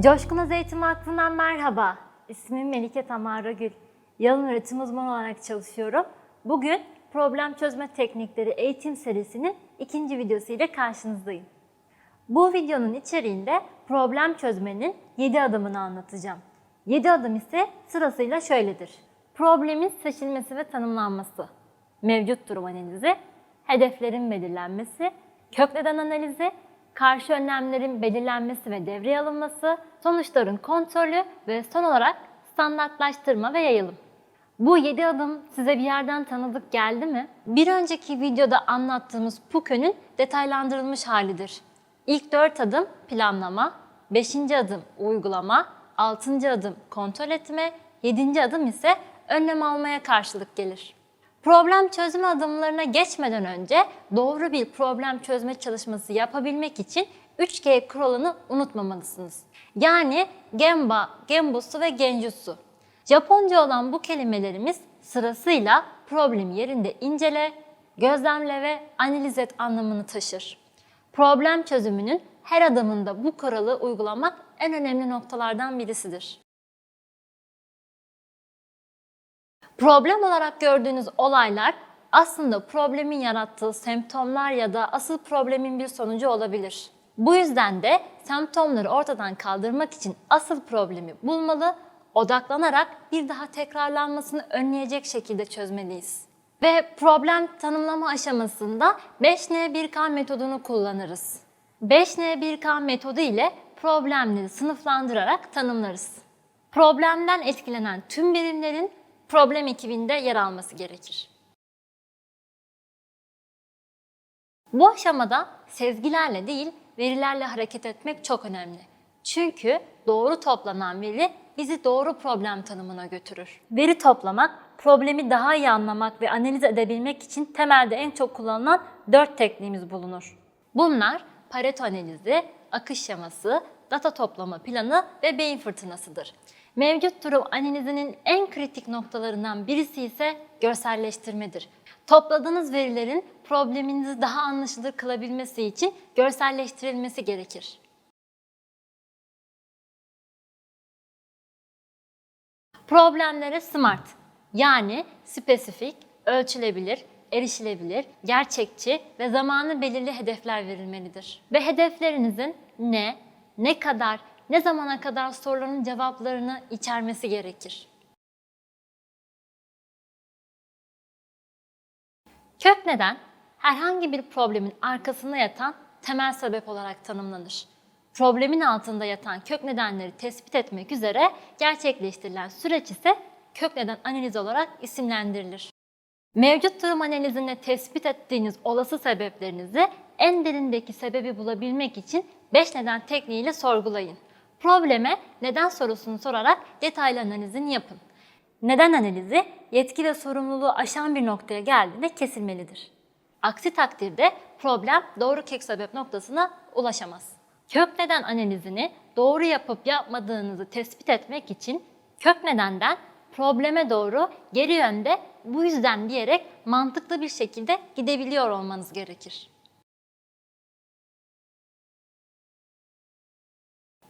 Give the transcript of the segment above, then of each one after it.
Coşkun Öz Eğitim Vakfı'ndan merhaba. İsmim Melike Tamara Gül. Yalın öğretim uzmanı olarak çalışıyorum. Bugün problem çözme teknikleri eğitim serisinin ikinci videosu ile karşınızdayım. Bu videonun içeriğinde problem çözmenin 7 adımını anlatacağım. 7 adım ise sırasıyla şöyledir. Problemin seçilmesi ve tanımlanması, mevcut durum analizi, hedeflerin belirlenmesi, kök neden analizi, karşı önlemlerin belirlenmesi ve devreye alınması, sonuçların kontrolü ve son olarak standartlaştırma ve yayılım. Bu 7 adım size bir yerden tanıdık geldi mi? Bir önceki videoda anlattığımız PUKÖ'nün detaylandırılmış halidir. İlk 4 adım planlama, 5. adım uygulama, 6. adım kontrol etme, 7. adım ise önlem almaya karşılık gelir. Problem çözme adımlarına geçmeden önce doğru bir problem çözme çalışması yapabilmek için 3G kuralını unutmamalısınız. Yani Gemba, Genbutsu ve Genjutsu. Japonca olan bu kelimelerimiz sırasıyla problem yerinde incele, gözlemle ve analiz et anlamını taşır. Problem çözümünün her adımında bu kuralı uygulamak en önemli noktalardan birisidir. Problem olarak gördüğünüz olaylar aslında problemin yarattığı semptomlar ya da asıl problemin bir sonucu olabilir. Bu yüzden de semptomları ortadan kaldırmak için asıl problemi bulmalı, odaklanarak bir daha tekrarlanmasını önleyecek şekilde çözmeliyiz. Ve problem tanımlama aşamasında 5N1K metodunu kullanırız. 5N1K metodu ile problemleri sınıflandırarak tanımlarız. Problemden etkilenen tüm birimlerin problem ekibinde yer alması gerekir. Bu aşamada sezgilerle değil, verilerle hareket etmek çok önemli. Çünkü doğru toplanan veri bizi doğru problem tanımına götürür. Veri toplamak, problemi daha iyi anlamak ve analiz edebilmek için temelde en çok kullanılan 4 tekniğimiz bulunur. Bunlar Pareto analizi, akış şeması, data toplama planı ve beyin fırtınasıdır. Mevcut durum analizinin en kritik noktalarından birisi ise görselleştirmedir. Topladığınız verilerin probleminizi daha anlaşılır kılabilmesi için görselleştirilmesi gerekir. Problemlere SMART yani spesifik, ölçülebilir, erişilebilir, gerçekçi ve zamanı belirli hedefler verilmelidir. Ve hedeflerinizin ne, ne kadar, ne zamana kadar soruların cevaplarını içermesi gerekir. Kök neden herhangi bir problemin arkasında yatan temel sebep olarak tanımlanır. Problemin altında yatan kök nedenleri tespit etmek üzere gerçekleştirilen süreç ise kök neden analizi olarak isimlendirilir. Mevcut durum analizinde tespit ettiğiniz olası sebeplerinizi en derindeki sebebi bulabilmek için 5 neden tekniğiyle sorgulayın. Probleme neden sorusunu sorarak detaylı analizini yapın. Neden analizi yetki ve sorumluluğu aşan bir noktaya geldiğinde kesilmelidir. Aksi takdirde problem doğru kök sebep noktasına ulaşamaz. Kök neden analizini doğru yapıp yapmadığınızı tespit etmek için kök nedenden probleme doğru geri yönde bu yüzden diyerek mantıklı bir şekilde gidebiliyor olmanız gerekir.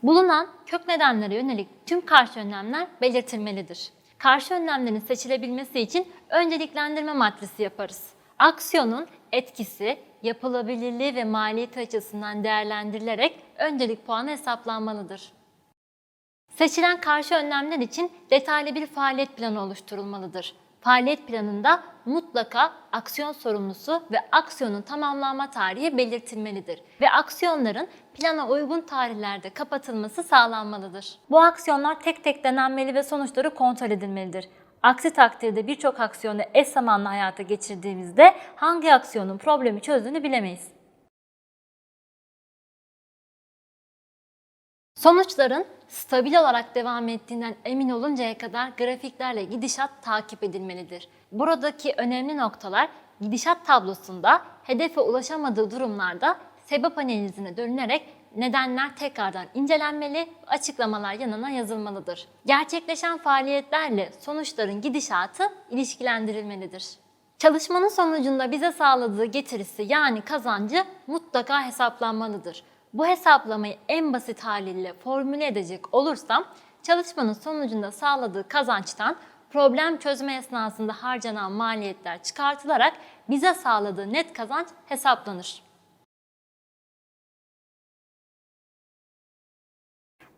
Bulunan kök nedenlere yönelik tüm karşı önlemler belirtilmelidir. Karşı önlemlerin seçilebilmesi için önceliklendirme matrisi yaparız. Aksiyonun etkisi, yapılabilirliği ve maliyeti açısından değerlendirilerek öncelik puanı hesaplanmalıdır. Seçilen karşı önlemler için detaylı bir faaliyet planı oluşturulmalıdır. Faaliyet planında mutlaka aksiyon sorumlusu ve aksiyonun tamamlanma tarihi belirtilmelidir ve aksiyonların plana uygun tarihlerde kapatılması sağlanmalıdır. Bu aksiyonlar tek tek denenmeli ve sonuçları kontrol edilmelidir. Aksi takdirde birçok aksiyonu eş zamanlı hayata geçirdiğimizde hangi aksiyonun problemi çözdüğünü bilemeyiz. Sonuçların stabil olarak devam ettiğinden emin oluncaya kadar grafiklerle gidişat takip edilmelidir. Buradaki önemli noktalar gidişat tablosunda hedefe ulaşamadığı durumlarda sebep analizine dönülerek nedenler tekrardan incelenmeli, açıklamalar yanına yazılmalıdır. Gerçekleşen faaliyetlerle sonuçların gidişatı ilişkilendirilmelidir. Çalışmanın sonucunda bize sağladığı getirisi yani kazancı mutlaka hesaplanmalıdır. Bu hesaplamayı en basit haliyle formüle edecek olursam çalışmanın sonucunda sağladığı kazançtan problem çözme esnasında harcanan maliyetler çıkartılarak bize sağladığı net kazanç hesaplanır.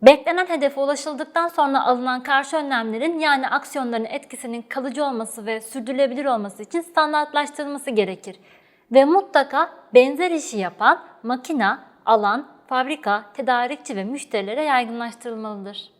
Beklenen hedefe ulaşıldıktan sonra alınan karşı önlemlerin yani aksiyonların etkisinin kalıcı olması ve sürdürülebilir olması için standartlaştırılması gerekir. Ve mutlaka benzer işi yapan makina, alan, fabrika, tedarikçi ve müşterilere yaygınlaştırılmalıdır.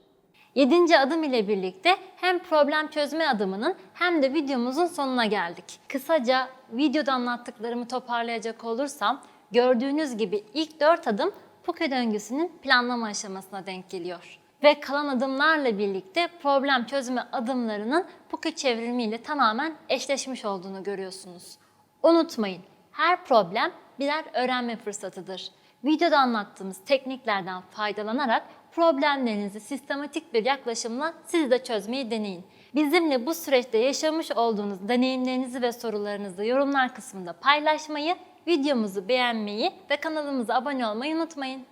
Yedinci adım ile birlikte hem problem çözme adımının hem de videomuzun sonuna geldik. Kısaca videoda anlattıklarımı toparlayacak olursam gördüğünüz gibi ilk 4 adım Puke döngüsünün planlama aşamasına denk geliyor. Ve kalan adımlarla birlikte problem çözme adımlarının Puke çevrimiyle tamamen eşleşmiş olduğunu görüyorsunuz. Unutmayın, her problem birer öğrenme fırsatıdır. Videoda anlattığımız tekniklerden faydalanarak problemlerinizi sistematik bir yaklaşımla siz de çözmeyi deneyin. Bizimle bu süreçte yaşamış olduğunuz deneyimlerinizi ve sorularınızı yorumlar kısmında paylaşmayı, videomuzu beğenmeyi ve kanalımıza abone olmayı unutmayın.